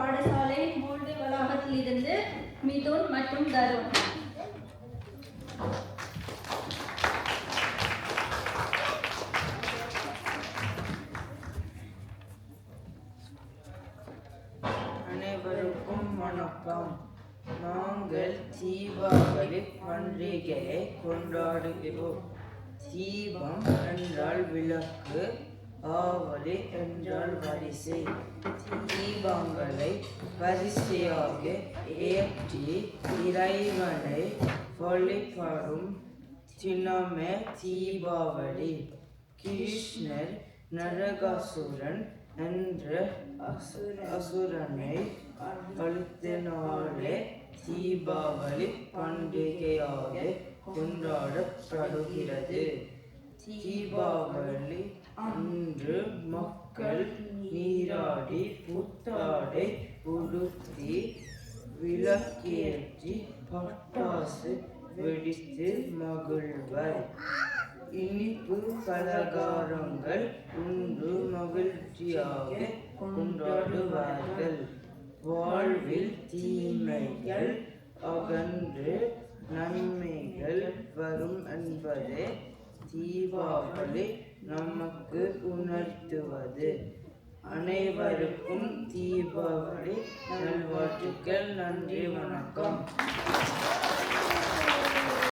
பாடசாலை மூல்டு வளாகத்திலிருந்து மிதுன் மற்றும் தருண். அனைவருக்கும் வணக்கம். நாங்கள் தீபாவளி பண்டிகையை கொண்டாடுகிறோம். தீபம் என்றால் விளக்கு. ஆவலி என்றால் வரிசை. தீபங்களை வரிசையாக ஏற்றி இறைவனை வழிபடும் தினமே தீபாவளி. கிருஷ்ணர் நரகாசுரன் என்ற அசுர அசுரனை அழுத்தினாலே தீபாவளி பண்டிகையாக கொண்டாடப்படுகிறது. தீபாவளி அன்று மக்கள் நீராடி புத்தாடை உடுத்தி விளக்கேற்றி பட்டாசு வெடித்து மகிழ்வர். இனிப்பு பலகாரங்கள் உண்டு மகிழ்ச்சியாக கொண்டாடுவார்கள். வாழ்வில் தீமைகள் அகன்று நன்மைகள் வரும் என்பதே தீபாவளி நமக்கு உணர்த்துவது. அனைவருக்கும் தீபாவளி நல்வாழ்த்துக்கள். நன்றி வணக்கம்.